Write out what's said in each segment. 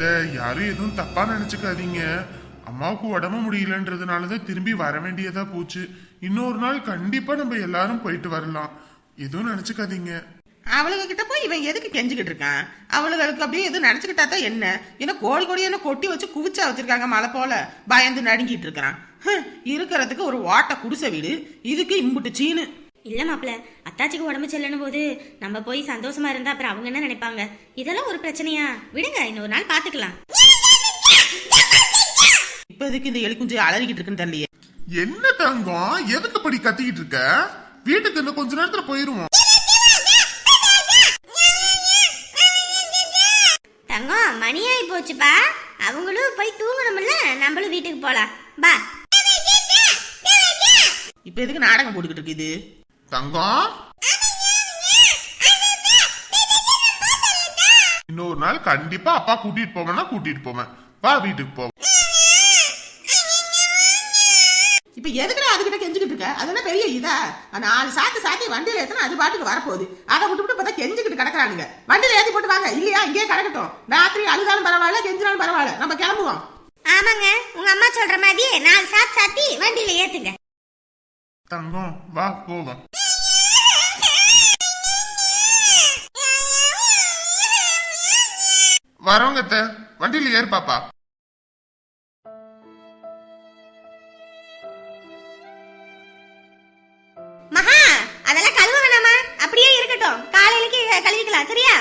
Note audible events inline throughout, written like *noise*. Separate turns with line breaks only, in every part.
அத்தை யாரும் எதுவும் தப்பா நினைச்சுக்காதீங்க. அம்மாவுக்கு உடம்பு முடியலன்றதுனால தான் திரும்பி வர வேண்டியதா போச்சு. இன்னொரு நாள் கண்டிப்பா நம்ம எல்லாரும் போயிட்டு வரலாம். எதுவும் நினைச்சுக்காதீங்க.
அவளுங்க கிட்ட போய் இவன் எதுக்கு கெஞ்சிக்கிட்டு இருக்கான்? அவளுகளுக்கு அப்படியே எதுவும் நினைச்சுக்கிட்டா தான் என்ன? ஏன்னா கோழி என்ன கொட்டி வச்சு குவிச்சா வச்சிருக்காங்க மலை போல. பயந்து நடுங்கிட்டு இருக்கிறான். இருக்கிறதுக்கு ஒரு ஓட்ட குடிசை வீடு. இதுக்கு இம்புட்டு சீனு.
இல்ல மாப்பிள அத்தாச்சிக்கு உடம்பு செல்லணும் போது நம்ம போய் சந்தோஷமா இருந்தா அப்புறம் அவங்க என்ன நினைப்பாங்க? இதெல்லாம் ஒரு பிரச்சனையா? விடுங்க இன்னொரு நாள் பாத்துக்கலாம்.
இப்ப எதுக்கு இந்த எலி குஞ்சு அலறிக்கிட்டு இருக்குன்னு தெரியலையே.
என்ன தங்கம்? எதுக்கு படி கத்திக்கிட்டு இருக்க? வீட்டுக்கு இன்னும் கொஞ்ச நேரத்துல போயிருவோம்.
தங்கம் மணியாயி போச்சுப்பா. அவங்களும் போய் தூங்கணும்ல? நம்மளும் வீட்டுக்கு போலாம். பா.
இப்ப எதுக்கு நாடகம் போட்டுக்கிட்டு இருக்கு இது?
தங்கம் இன்னொரு நாள் கண்டிப்பா அப்பா கூட்டிட்டு போவேன்னா கூட்டிட்டு போவேன். வா வீட்டுக்கு போவோம்.
இப்ப எதுக்குடா அதுகிட்ட கெஞ்சிக்கிட்டு இருக்க? அது என்ன பெரிய இதா? நாலு சாத்து சாத்தி வண்டியில ஏத்தனா அது பாட்டுக்கு வரப்போகுது. அதை விட்டு விட்டு பார்த்தா கெஞ்சிக்கிட்டு கிடக்குறானுங்க. வண்டியில ஏத்தி போட்டு வாங்க. இல்லையா? இங்கேயே கிடக்கட்டும். ராத்திரி அழுதாலும் பரவாயில்ல கெஞ்சினாலும் பரவாயில்ல. நம்ம கிளம்புவோம்.
ஆமாங்க. உங்க அம்மா சொல்ற மாதிரி நாலு சாத்து சாத்தி வண்டியில ஏத்துங்க.
தங்கம் வா போவோம். அத்தை. வண்டியில ஏறு பாப்பா.
மகா அதெல்லாம் கழுவ வேணாமா? அப்படியே இருக்கட்டும். காலையிலக்கு கழுவிக்கலாம். சரியா?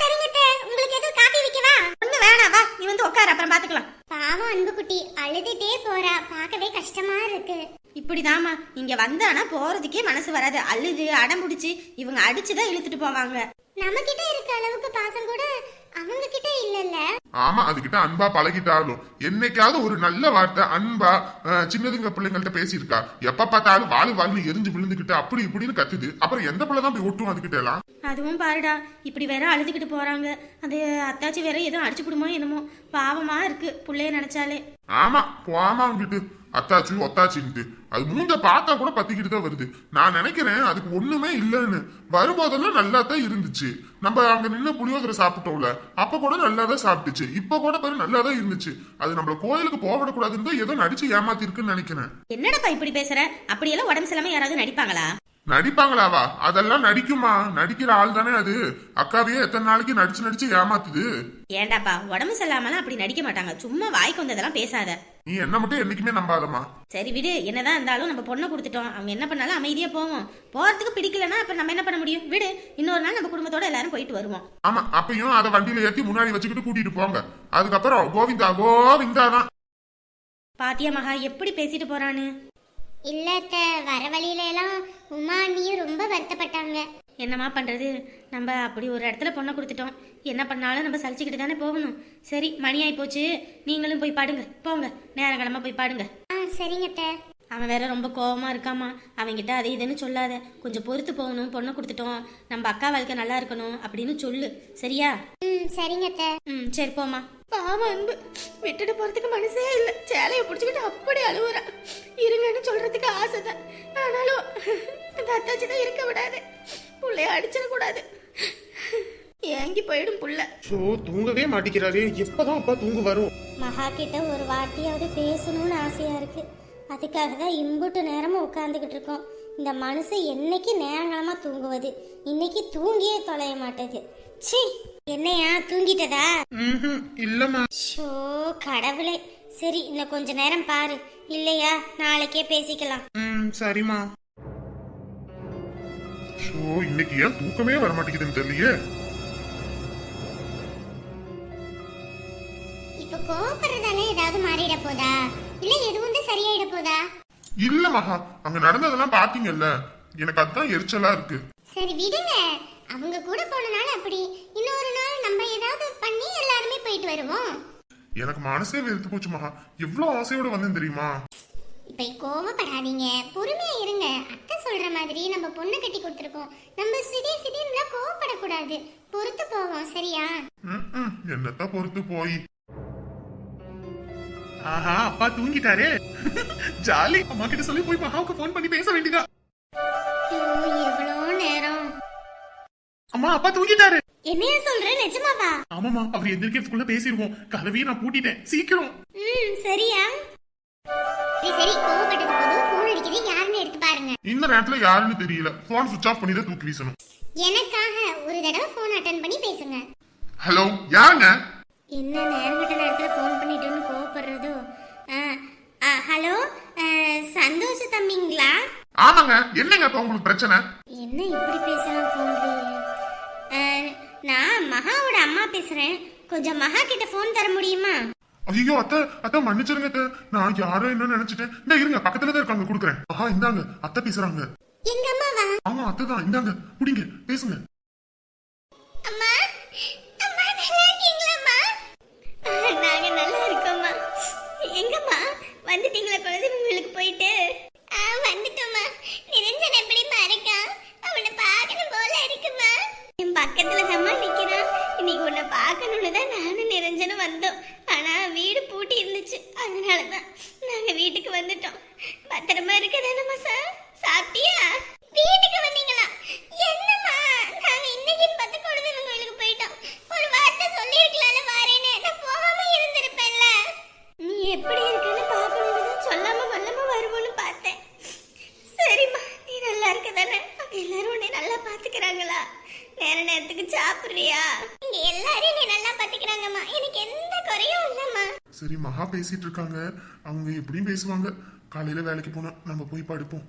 சரிங்க உங்களுக்கு எதுவும் காப்பி வைக்கவா? ஒண்ணு வேணாம். வா நீ வந்து உட்காரு. அப்புறம் பாத்துக்கலாம்.
பாவம் அன்புக்குட்டி. அழுதுட்டே போறா. பார்க்கவே கஷ்டமா இருக்கு.
இப்படிதாம்மா. இங்க வந்தானா போறதுக்கே மனசு வராது. அழுது அடம் பிடிச்சு இவங்க அடிச்சுதான் இழுத்துட்டு போவாங்க.
நம்ம கிட்ட இருக்க அளவுக்கு பாசம் கூட கிட்ட
ஆமா அதுகிட்ட அன்பா பழகிட்டாலும் என்னைக்காவது ஒரு நல்ல வார்த்தை அன்பா சின்னதுங்க பிள்ளைங்கள்ட்ட பேசியிருக்கா. எப்ப பார்த்தாலும் வாழு வாழ்னு எரிஞ்சு விழுந்துகிட்டு அப்படி இப்படின்னு கத்துது. அப்புறம் எந்த பிள்ளை தான் போய் ஒட்டும் அதுகிட்ட எல்லாம்?
அதுவும் பாருடா இப்படி வேற அழுதுகிட்டு போறாங்க. அது அத்தாச்சி வேற எதுவும் அடிச்சு விடுமோ என்னமோ. பாவமா இருக்கு புள்ளைய நினைச்சாலே.
ஆமா போமா அவங்கிட்டு. அத்தாச்சு ஒத்தாச்சின்ட்டு. அது மூஞ்ச பார்த்தா கூட பத்திக்கிட்டு தான் வருது. நான் நினைக்கிறேன் அதுக்கு ஒண்ணுமே இல்லைன்னு. வரும்போதெல்லாம் நல்லா தான் இருந்துச்சு. நம்ம அங்க நின்று புளியோதரை சாப்பிட்டோம்ல அப்ப கூட நல்லா தான் சாப்பிட்டுச்சு. இப்ப கூட பாரு நல்லா தான் இருந்துச்சு. அது நம்மள கோயிலுக்கு போகக்கூடாதுன்னு ஏதோ நடிச்சு ஏமாத்தி இருக்குன்னு நினைக்கிறேன்.
என்னடா இப்படி பேசுற? அப்படியெல்லாம் உடம்பு சிலமை யாராவது நடிப்பாங்களா?
நடிப்பாங்களாவா? அதெல்லாம் நடிக்குமா? நடிக்கிற ஆள் தானே அது. அக்காவையே எத்தனை நாளைக்கு நடிச்சு நடிச்சு ஏமாத்துது?
ஏண்டாப்பா உடம்பு சரியில்லாமலாம் அப்படி நடிக்க மாட்டாங்க. சும்மா வாய்க்கு வந்ததெல்லாம் பேசாத.
நீ என்ன மட்டும் என்னைக்குமே நம்பாதம்மா.
சரி விடு என்னதான் இருந்தாலும் நம்ம பொண்ணை கொடுத்துட்டோம். அவங்க என்ன பண்ணாலும் அமைதியா போவோம். போறதுக்கு பிடிக்கலன்னா அப்ப நம்ம என்ன பண்ண முடியும்? விடு இன்னொரு நாள் நம்ம குடும்பத்தோட எல்லாரும் போயிட்டு வருவோம்.
ஆமா அப்பயும் அதை வண்டியில ஏத்தி முன்னாடி வச்சுக்கிட்டு கூட்டிட்டு போங்க. அதுக்கப்புறம் கோவிந்தா கோவிந்தா தான்.
பாத்தியா மகா எப்படி பேசிட்டு போறான்னு?
இல்ல அத்தை, வர வழியில எல்லாம் உமா அண்ணியும் ரொம்ப வருத்தப்பட்டாங்க.
என்னம்மா பண்றது? நம்ம அப்படி ஒரு இடத்துல பொண்ணை கொடுத்துட்டோம். என்ன பண்ணாலும் நம்ம சலிச்சுக்கிட்டு தானே போகணும். சரி மணி ஆயி போச்சு. நீங்களும் போய் பாடுங்க. போங்க. நேரங்கிழமை போய் பாடுங்க.
ஆ சரிங்க அத்தை.
அவன் வேற ரொம்ப கோவமா இருக்காமா அவன்கிட்ட அதை இதுன்னு சொல்லாத. கொஞ்சம் பொறுத்து போகணும். பொண்ணை கொடுத்துட்டோம். நம்ம அக்கா வாழ்க்கை நல்லா இருக்கணும் அப்படின்னு சொல்லு. சரியா?
ம் சரிங்க அத்தை.
ம் சரி போமா பாவம் அன்பு. விட்டுட்டு போறதுக்கு மனசே இல்ல. சேலைய பிடிச்சிக்கிட்டு அப்படி அழுவுறா. இருங்கன்னு சொல்றதுக்கு ஆசைதான். ஆனாலும் அந்த அத்தாச்சி தான் இருக்க விடாது. புள்ளைய அடிச்சிடக்கூடாது ஏங்கி போயிடும் புள்ள.
ஸோ தூங்கவே மாட்டேங்கிறாரு எப்பதான் அப்பா தூங்க வரும்?
மகா கிட்ட ஒரு வார்த்தையாவது பேசணும்னு ஆசையா இருக்கு. அதுக்காக தான் இம்புட்டு நேரமும் உட்காந்துக்கிட்டு இருக்கோம். இந்த மனுஷன் என்னைக்கு நேரங்களமா தூங்குவது? இன்னைக்கு தூங்கியே தொலைய மாட்டேது. சி என்னையா? தூங்கிட்டதா?
இல்லம்மா.
ஷோ கடவுளே. சரி இன்னும் கொஞ்ச நேரம் பாரு. இல்லையா? நாளைக்கே பேசிக்கலாம்.
ம் சரிம்மா. ஸோ இன்னைக்கு ஏன் தூக்கமே வர மாட்டேங்குதுன்னு தெரியலையே.
இப்ப கோவப்படுறதால ஏதாவது மாறிட போதா? இல்ல எதுவும் சரியாயிட போதா?
இல்ல மகா. அங்க நடந்ததெல்லாம் பாத்தீங்கல்ல எனக்கு அதுதான் எரிச்சலா இருக்கு.
சரி விடுங்க. அவங்க கூட போனனால அப்படி. இன்னொரு நாள் நம்ம ஏதாவது பண்ணி எல்லாருமே போயிட்டு வருவோம்.
எனக்கு மனசே வெறுத்து போச்சு மகா. எவ்வளவு ஆசையோட வந்தேன் தெரியுமா?
இப்ப கோவப்படாதீங்க. பொறுமையா இருங்க. அத்தை சொல்ற மாதிரி நம்ம பொண்ணு கட்டி கொடுத்துருக்கோம். நம்ம சிடி சிடின்லாம் கோவப்படக்கூடாது. பொறுத்து போவோம் சரியா?
என்னத்த பொறுத்து போய்?
ஆஹா அப்பா தூங்கிட்டாரே. ஜாலி. அம்மா கிட்ட சொல்லி போய் மகாவுக்கு ஃபோன் பண்ணி பேச வேண்டியதா
ஐயோ, எவ்வளோ நேரம்?
அம்மா அப்பா தூங்கிட்டாரு.
என்னைய சொல்ற நிஜமாவா?
ஆமாமா அவர் எந்திரிக்கிறதுக்குள்ள பேசிடுவோம். கதவையும் நான் பூட்டிட்டேன். சீக்கிரம்.
ம் சரியா? சரி சரி கோவப்பட்டது போதும். ஃபோன் அடிக்குது. யாருன்னு எடுத்து பாருங்க.
இந்த நேரத்துல யாருன்னு தெரியல. போன் சுவிச் ஆஃப் பண்ணி தான் தூக்கி வீசணும்.
எனக்காக ஒரு தடவை ஃபோன் அட்டன் பண்ணி பேசுங்க.
ஹலோ யாருங்க?
என்ன நேரங்கட்ட நேரத்தில் ஃபோன் பண்ணிட்டுன்னு கோவப்படுறதோ? ஹலோ சந்தோஷ தம்பிங்களா?
ஆமாங்க. என்னங்க இப்ப உங்களுக்கு பிரச்சனை?
என்ன இப்படி பேசுறான் ஃபோன்லயே ஆ, நான் மகாவோட அம்மா பேசுறேன். கொஞ்சம் மகா கிட்ட ஃபோன் தர முடியுமா?
ஐயோ அத்தை அத்தை மன்னிச்சிருங்க அத்தை. நான் யாரோ என்ன நினைச்சிட்டேன். இந்த இருங்க பக்கத்துல தான் இருக்காங்க கொடுக்குறேன். ஆஹா இந்தாங்க அத்தை பேசுறாங்க.
எங்க அம்மாவா
ஆமா அத்தை தான் இந்தாங்க புடிங்க பேசுங்க.
அம்மா அம்மா நல்லா இருக்கீங்களாம்மா? நாங்க நல்லா இருக்கோம்மா. எங்கம்மா வந்துட்டீங்களா குழந்தைங்களுக்கு போயிட்டு? வந்துட்டோம்மா. நிரஞ்சன் எப்படிம்மா இருக்கான்? அவனை பார்க்கணும் போல இருக்குமா? பக்கத்துல தாம்மா நிக்கிறான் இன்னைக்கு உன்னை பார்க்கணும்னு தான் நானும் நிரஞ்சனும் வந்தோம். ஆனா வீடு பூட்டி இருந்துச்சு. அதனால தான் நாங்க வீட்டுக்கு வந்துட்டோம். பத்திரமா இருக்கதானம்மா சார்? சாப்பிட்டியா? வீட்டுக்கு வந்தீங்களா? என்னம்மா? நாங்க இன்னைக்கு பத்து குழந்தைங்க கோயிலுக்கு போயிட்டோம். ஒரு வார்த்தை சொல்லிருக்கலாம்ல வாரேன்னு. நான் போகாம இருந்திருப்பேன்ல. நீ எப்படி இருக்குன்னு பார்க்கணும்னு தான் சொல்லாம கொல்லாம வருவோன்னு பார்த்தேன். சரிம்மா நீ நல்லா இருக்க தானே எல்லாரும் உன்னை நல்லா பாத்துக்கிறாங்களா நேர நேரத்துக்கு சாப்பிடுறியா? இங்க எல்லாரையும் நீ நல்லா பாத்துக்கிறாங்கம்மா. எனக்கு எந்த குறையும் இல்லம்மா.
சரி மகா பேசிட்டு இருக்காங்க. அவங்க எப்படியும் பேசுவாங்க. காலையில வேலைக்கு போனா நம்ம போய் படுப்போம்.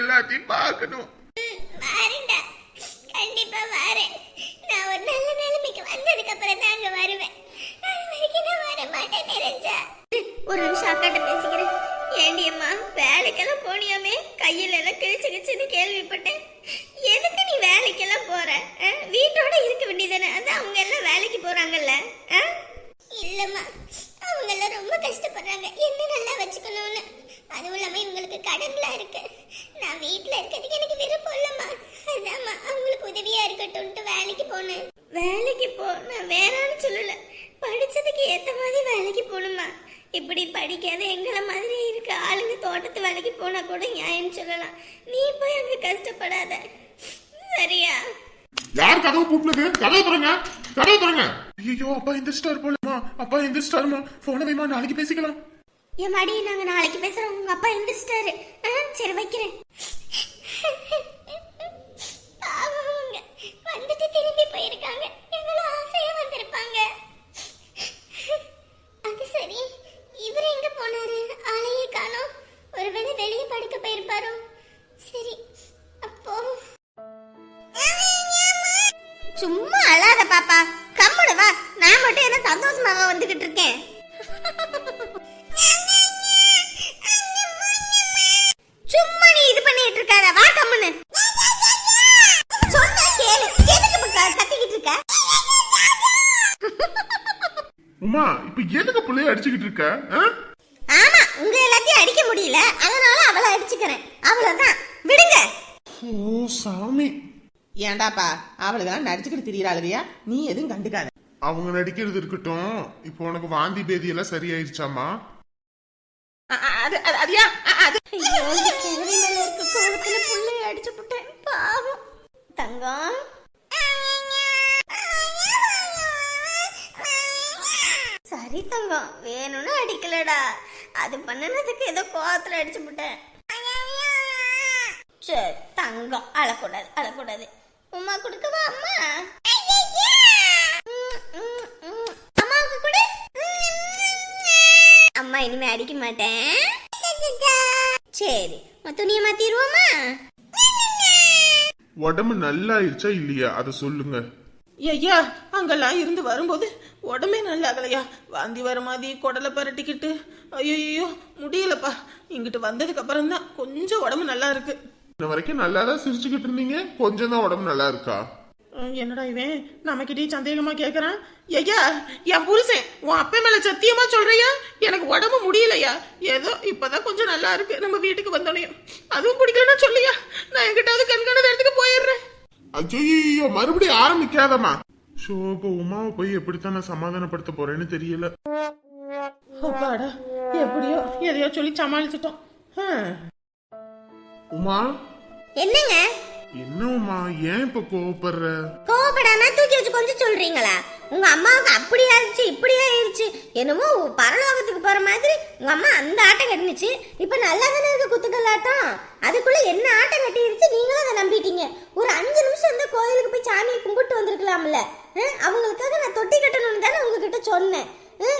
எல்லாத்தையும் பார்க்கணும்.
கண்டிப்பா வரேன். நான் ஒரு நல்ல நிலைமைக்கு வந்ததுக்கு அப்புறம் தாங்க வருவேன் ஒரு நிமிஷம் அக்காட்ட பேசிக்கிறேன். ஏண்டி அம்மா வேலைக்கெல்லாம் போனியாமே? கையில எல்லாம் கிழிச்சு கிழிச்சுன்னு கேள்விப்பட்டேன். எதுக்கு நீ வேலைக்கெல்லாம் போற? ஆ? வீட்டோட இருக்க வேண்டியதானே அதான் அவங்க எல்லாம் வேலைக்கு போறாங்கல்ல? இல்லம்மா அவங்க எல்லாம் ரொம்ப கஷ்டப்படுறாங்க. என்ன நல்லா வச்சுக்கணும்னு. அதுவும் இல்லாம இவங்களுக்கு கடன்லாம் இருக்கு. நான் வீட்ல இருக்கிறதுக்கு எனக்கு விருப்பம் இல்லம்மா. அதாம்மா அவங்களுக்கு உதவியா இருக்கட்டும்ட்டு வேலைக்கு போனேன். வேலைக்கு போ நான் வேணாம்னு சொல்லல. படிச்சதுக்கு ஏத்த மாதிரி வேலைக்கு போகணுமா இப்படி படிக்காத எங்களை மாதிரி இருக்க ஆளுங்க தோட்டத்து வேலைக்கு போனா கூட நியாயம் சொல்லலாம். நீ போய் அங்க கஷ்டப்படாத. சரியா?
யார் கதவு கூப்பிடுது கதவு திறங்க. கதவு திறங்க. ஐயோ அப்பா எந்திரிச்சிட்டாரு போலமா அப்பா எந்திரிச்சிட்டாருமா போன வைமா நாளைக்கு பேசிக்கலாம்.
என் மடி நாங்க நாளைக்கு பேசுறோம். உங்க அப்பா எந்திரிச்சிட்டாரு. ஆ, சரி வைக்கிறேன். பாவம் வந்துட்டு திரும்பி போயிருக்காங்க. எவ்வளவு ஆசையா வந்திருப்பாங்க. அது சரி. இவர் எங்க போனாரு? ஆளையே காணோம். ஒருவேளை வெளியே படுக்க போயிருப்பாரோ? சரி அப்போ சும்மா அழாத பாப்பா. கம்முனு நான் மட்டும் என்ன சந்தோஷமாவா வந்துகிட்டு இருக்கேன். சும்மா நீ இது பண்ணிட்டு இருக்காத. வா கம்முனு. சொன்னா கேளு. எதுக்கு இப்ப க- கத்திக்கிட்டு இருக்க?
உமா இப்ப எதுக்கு பிள்ளைய அடிச்சுக்கிட்டு இருக்க?
ஆமா உங்க எல்லாத்தையும் அடிக்க முடியல. அதனால அவளை அடிச்சுக்கிறேன். அவ்வளவுதான். விடுங்க.
ஓ சாமி.
ஏன்டாப்பா அவளுக்கெல்லாம் நடிச்சுக்கிட்டு திரியறாளுவியா நீ எதுவும் கண்டுக்காத.
அவங்க நடிக்கிறது இருக்கட்டும். இப்போ உனக்கு வாந்தி பேதி எல்லாம் சரியாயிருச்சாமா
அது அது அது.
ஐயோ கிழவி மேல இருக்க கோவத்துல புள்ளைய அடிச்சு புட்டேன். பாவம். தங்கம் சரி தங்கம் வேணும்னு அடிக்கலடா. அது பண்ணனதுக்கு ஏதோ கோவத்துல அடிச்சு புட்டேன். சரி தங்கம் அழக்கூடாது அழக்கூடாது. உமா கொடுக்கவா அம்மா ம், ம், ம். அம்மாவுக்கு கொடு அம்மா இனிமே அடிக்க மாட்டேன். சரி துணியை மாத்திடுவோமா?
உடம்பு நல்லா ஆயிருச்சா இல்லையா? அதை சொல்லுங்க.
ஐயா அங்கெல்லாம் இருந்து வரும்போது உடம்பே நல்லா ஆகலையா வாந்தி வர மாதிரி குடலை பரட்டிக்கிட்டு. ஐயோ முடியலப்பா. இங்கிட்டு வந்ததுக்கு அப்புறம் தான் கொஞ்சம் உடம்பு நல்லா இருக்கு.
இன்ன வரைக்கும் நல்லா தான் சிரிச்சுக்கிட்டு இருந்தீங்க. கொஞ்சம் தான் உடம்பு நல்லா இருக்கா?
என்னடா இவன் நமக்கிட்டே சந்தேகமா கேக்குறான். ஐயா என் புருஷன் உன் அப்பா மேல சத்தியமா சொல்றியா? எனக்கு உடம்பு முடியலையா? ஏதோ இப்பதான் கொஞ்சம் நல்லா இருக்கு. நம்ம வீட்டுக்கு வந்தோனையும் அதுவும் பிடிக்கலன்னா சொல்லியா? நான் எங்கிட்டாவது கண்காணத இடத்துக்கு போயிடுறேன்.
ஐயோ மறுபடியும் ஆரம்பிக்காதம்மா. ஷோ இப்போ உமாவை போய் எப்படித்தான் நான் சமாதானப்படுத்த போறேன்னு தெரியல.
அப்பாடா எப்படியோ எதையோ சொல்லி சமாளிச்சிட்டோம்.
உமா?
என்னங்க?
என்ன ஏன் இப்ப கோவப்படுற?
கோவப்படாம தூக்கி வச்சு கொஞ்சம் சொல்றீங்களா? உங்க அம்மாவுக்கு அப்படி ஆயிடுச்சு இப்படி ஆயிடுச்சு. என்னமோ பரலோகத்துக்கு போற மாதிரி உங்க அம்மா அந்த ஆட்டம் கட்டினுச்சு. இப்ப நல்லா தானே இருக்கு குத்துக்கல் ஆட்டம்? அதுக்குள்ள என்ன ஆட்டம் கட்டிருச்சு? நீங்களும் அதை நம்பிட்டீங்க. ஒரு அஞ்சு நிமிஷம் இந்த கோயிலுக்கு போய் சாமியை கும்பிட்டு வந்திருக்கலாம்ல. அவங்களுக்காக நான் தொட்டி கட்டணும்னு தானே உங்ககிட்ட சொன்னேன்.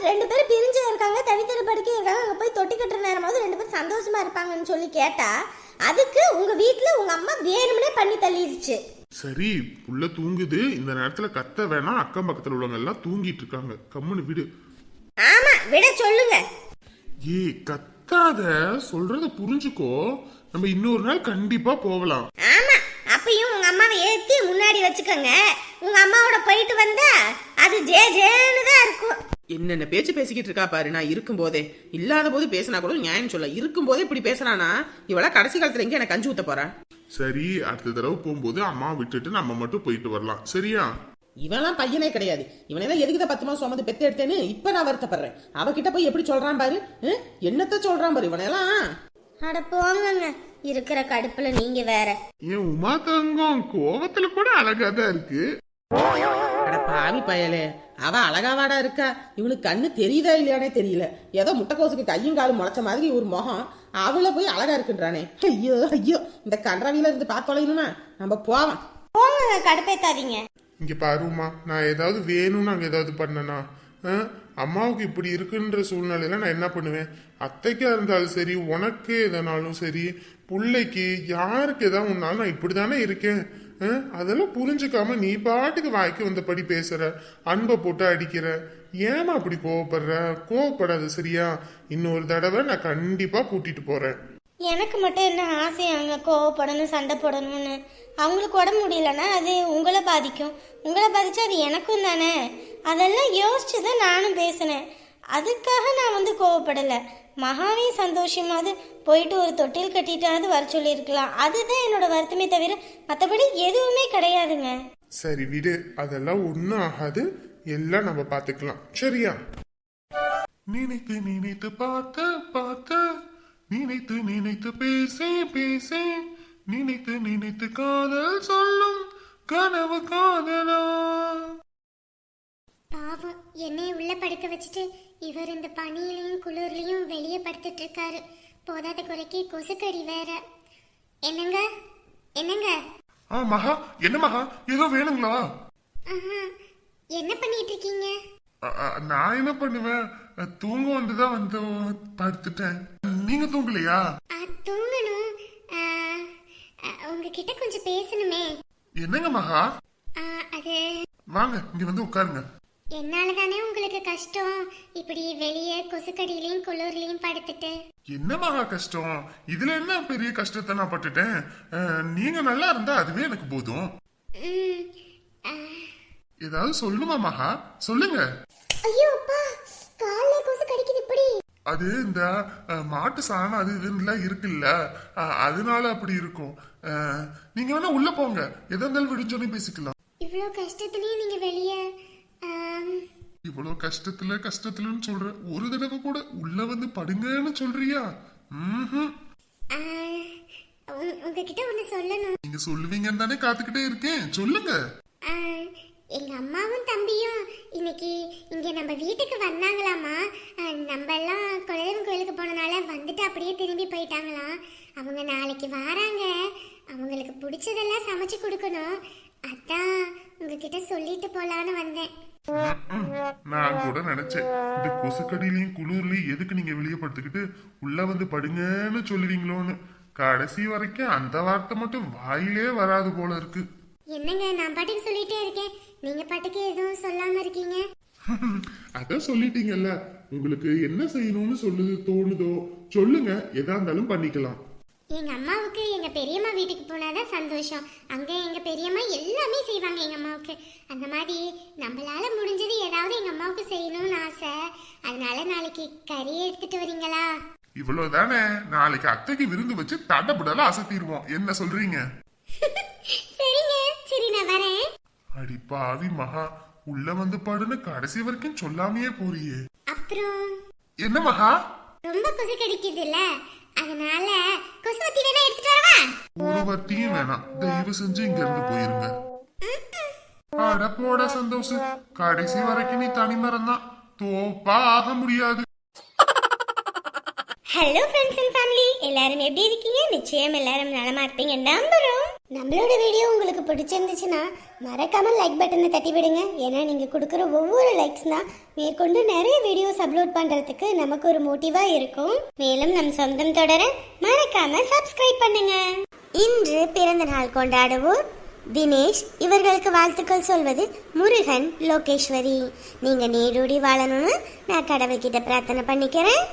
ரெண்டு பேரும் பிரிஞ்சு இருக்காங்க தனித்தனி படுக்கை இருக்காங்க. அங்க போய் தொட்டி கட்டுற நேரமாவது ரெண்டு பேரும் சந்தோஷமா இருப்பாங்கன்னு சொல்லி கேட்டா அதுக்கு உங்க வீட்ல உங்க அம்மா வேணும்னே பண்ணி தள்ளிடுச்சு.
சரி புள்ள தூங்குது. இந்த நேரத்துல கத்த வேணாம். அக்கம் பக்கத்துல உள்ளவங்க எல்லாம் தூங்கிட்டு இருக்காங்க. கம்முன்னு விடு.
ஆமா விட சொல்லுங்க.
ஏய் கத்தாத. சொல்றத புரிஞ்சுக்கோ. நம்ம இன்னொரு நாள் கண்டிப்பா போகலாம்.
ஆமா அப்பயும் உங்க அம்மாவை ஏத்தி முன்னாடி வச்சுக்கோங்க. உங்க அம்மாவோட போயிட்டு வந்தா அது ஜே ஜேன்னு தான் இருக்கும்.
என்னென்ன பேச்சு பேசிக்கிட்டு இருக்கா பாரு நான் இருக்கும் போதே இல்லாத போது பேசினா கூட நியாயம் சொல்ல. இருக்கும் போதே இப்படி பேசுறானா? இவள கடைசி காலத்துல எங்க எனக்கு கஞ்சி ஊத்த போறா?
சரி அடுத்த தடவை போகும்போது அம்மா விட்டுட்டு நம்ம மட்டும் போயிட்டு வரலாம். சரியா?
இவன்லாம் பையனே கிடையாது. இவனெல்லாம் எதுக்கு பத்து மாசம் சுமந்து பெத்து எடுத்தேன்னு இப்ப நான் வருத்தப்படுறேன். அவகிட்ட போய் எப்படி சொல்றான் பாரு? ஹம்? என்னத்த சொல்றான் பாரு இவனெல்லாம்?
அட போங்கங்க. இருக்கிற கடுப்புல நீங்க வேற.
ஏன் உமா தங்கம் கோவத்துல கூட அழகா தான் இருக்கு.
அட பாவி பயலே. அவ அழகாவாடா இருக்கா? இவனுக்கு கண்ணு தெரியுதா இல்லையானே தெரியல. ஏதோ முட்டைக்கோசுக்கு கையும் காலும் முளைச்ச மாதிரி ஒரு முகம் அவள போய் அழகா இருக்குன்றானே. ஐயோ ஐயோ இந்த கன்றாவில இருந்து பார்த்தொலையணுமா நம்ம போவோம்.
போங்கங்க கடுப்பேத்தாதீங்க.
இங்க பாருமா நான் ஏதாவது வேணும்னு அங்க ஏதாவது பண்ணனா? அம்மாவுக்கு இப்படி இருக்குன்ற சூழ்நிலையில நான் என்ன பண்ணுவேன்? அத்தைக்கா இருந்தாலும் சரி உனக்கு எதனாலும் சரி பிள்ளைக்கு யாருக்கு எதாவது ஒன்னாலும் நான் இப்படிதானே இருக்கேன். அதெல்லாம் புரிஞ்சுக்காம நீ பாட்டுக்கு வாய்க்கு வந்தபடி பேசுற அன்பை போட்டு அடிக்கிற. ஏமா அப்படி கோவப்படுற? கோவப்படாத சரியா? இன்னொரு தடவை நான் கண்டிப்பா கூட்டிட்டு போறேன்.
எனக்கு மட்டும் என்ன ஆசையாங்க கோவப்படணும் சண்டை போடணும்னு. அவங்களுக்கு உடம்பு முடியலன்னா அது உங்களை பாதிக்கும். உங்களை பாதிச்சா அது எனக்கும் தானே? அதெல்லாம் யோசிச்சு தான் நானும் பேசினேன். அதுக்காக நான் வந்து கோவப்படலை. மகாவே சந்தோஷமாவது போயிட்டு ஒரு தொட்டில் கட்டிட்டாவது வர சொல்லியிருக்கலாம். அதுதான் என்னோட வருத்தமே தவிர மற்றபடி எதுவுமே கிடையாதுங்க.
சரி விடு. அதெல்லாம் ஒன்றும் ஆகாது. எல்லாம் நம்ம பார்த்துக்கலாம். சரியா? நினைத்து நினைத்து பார்த்த பார்த்த நினைத்து நினைத்து பேசே பேசே நினைத்து நினைத்து காதல் சொல்லும் கனவு காதலா.
பாவம் என்னைய உள்ள படுக்க வச்சுட்டு இவர் இந்த பனியிலையும் குளிர்லையும் வெளியே படுத்துட்டு இருக்காரு போதாத குறைக்கு கொசுக்கடி வேற. என்னங்க? என்னங்க?
ஆ மகா என்ன மகா? ஏதோ வேணுங்களா?
என்ன பண்ணிட்டு இருக்கீங்க
நான் என்ன பண்ணுவேன்? தூங்க வந்துதான் வந்து படுத்துட்டேன். நீங்க தூங்கலையா?
தூங்கணும். உங்ககிட்ட கொஞ்சம் பேசணுமே.
என்னங்க மகா?
அது
வாங்க இங்க வந்து உட்காருங்க.
என்னால தானே உங்களுக்கு கஷ்டம்? இப்படி வெளியே கொசுக்கடியிலையும் குளிர்லையும் படுத்துட்டு.
என்ன மகா கஷ்டம்? இதுல என்ன பெரிய கஷ்டத்தை நான் பட்டுட்டேன்? நீங்க நல்லா இருந்தா அதுவே எனக்கு போதும். ஏதாவது சொல்லணுமா மகா? சொல்லுங்க.
ஐயோ அப்பா காலைல கொசு கடிக்குது இப்படி.
அது இந்த மாட்டு சாணம் அது இதுலாம் இருக்குல்ல. அதனால அப்படி இருக்கும். நீங்க வேணா உள்ள போங்க. எதா இருந்தாலும் விடிஞ்சோடனே பேசிக்கலாம்.
இவ்வளோ கஷ்டத்துலயும் நீங்க வெளியே
இவ்வளவு கஷ்டத்துல கஷ்டத்துலன்னு சொல்ற ஒரு தடவை கூட உள்ள வந்து படுங்கன்னு சொல்றியா?
உங்ககிட்ட ஒன்று சொல்லணும்.
நீங்க சொல்லுவீங்கன்னு தானே காத்துக்கிட்டே இருக்கேன். சொல்லுங்க.
எங்க அம்மாவும் தம்பியும் இன்னைக்கு இங்க நம்ம வீட்டுக்கு வந்தாங்களாமா? நம்ம எல்லாம் குலதெய்வம் கோயிலுக்கு போனனால வந்துட்டு அப்படியே திரும்பி போயிட்டாங்களாம். அவங்க நாளைக்கு வராங்க. அவங்களுக்கு பிடிச்சதெல்லாம் சமைச்சு கொடுக்கணும். அதான் உங்ககிட்ட சொல்லிட்டு போலான்னு வந்தேன்.
நான் கூட நினைச்சேன். இந்த கொசுக்கடியிலையும் குளிர்லயும் எதுக்கு நீங்க வெளியே படுத்துக்கிட்டு உள்ள வந்து படுங்கன்னு சொல்லுவீங்களோன்னு. கடைசி வரைக்கும் அந்த வார்த்தை மட்டும் வாயிலே வராது போல இருக்கு.
என்னங்க நான் பாட்டுக்கு சொல்லிட்டே இருக்கேன். நீங்க பாட்டுக்கு எதுவும் சொல்லாம இருக்கீங்க? *laughs*
அதான் சொல்லிட்டீங்கல்ல. உங்களுக்கு என்ன செய்யணும்னு சொல்லுது தோணுதோ? சொல்லுங்க. எதா இருந்தாலும் பண்ணிக்கலாம்.
எங்க அம்மாவுக்கு எங்க பெரியம்மா வீட்டுக்கு போனாதான் சந்தோஷம். அங்க எங்க பெரியம்மா எல்லாமே செய்வாங்க எங்க அம்மாவுக்கு. அந்த மாதிரி நம்மளால முடிஞ்சது ஏதாவது எங்க அம்மாவுக்கு செய்யணும்னு ஆசை. அதனால நாளைக்கு கறி எடுத்துட்டு வரீங்களா?
இவ்வளவுதானே? நாளைக்கு அத்தைக்கு விருந்து வச்சு தடபுடல அசத்திடுவோம். என்ன சொல்றீங்க? *laughs*
சரிங்க சரி நான் வரேன்.
அடி பாவி மகா உள்ள வந்து பாடுன்னு கடைசி வரைக்கும் சொல்லாமையே போறியே.
அப்புறம்?
என்ன மகா?
ரொம்ப கொசு கடிக்குதுல்ல? அதனால கொசுவத்தி வேணா எடுத்துட்டு வரவா?
ஒரு வட்டியும் வேணாம். தயவு செஞ்சு இங்க இருந்து போயிருங்க அட போட சந்தோஷம் கடைசி வரைக்கும் நீ தனிமரம் தான் தோப்பா ஆக முடியாது.
ஹலோ ஃப்ரெண்ட்ஸ் அண்ட் ஃபேமிலி எல்லாரும் எப்படி இருக்கீங்க? நிச்சயம் எல்லாரும் நலமா இருப்பீங்க. நம்புறோம். நம்மளோட வீடியோ உங்களுக்கு பிடிச்சிருந்துச்சுன்னா மறக்காமல் லைக் பட்டனை தட்டி விடுங்க. ஏன்னா நீங்கள் கொடுக்குற ஒவ்வொரு லைக்ஸ் தான் மேற்கொண்டு நிறைய வீடியோஸ் அப்லோட் பண்ணுறதுக்கு நமக்கு ஒரு மோட்டிவாக இருக்கும். மேலும் நம் சொந்தம் தொடர மறக்காம சப்ஸ்கிரைப் பண்ணுங்க. இன்று பிறந்த நாள் கொண்டாடுவோர் தினேஷ். இவர்களுக்கு வாழ்த்துக்கள் சொல்வது முருகன் லோகேஸ்வரி. நீங்கள் நீடூடி வாழணும்னு நான் கடவுள்கிட்ட பிரார்த்தனை பண்ணிக்கிறேன்.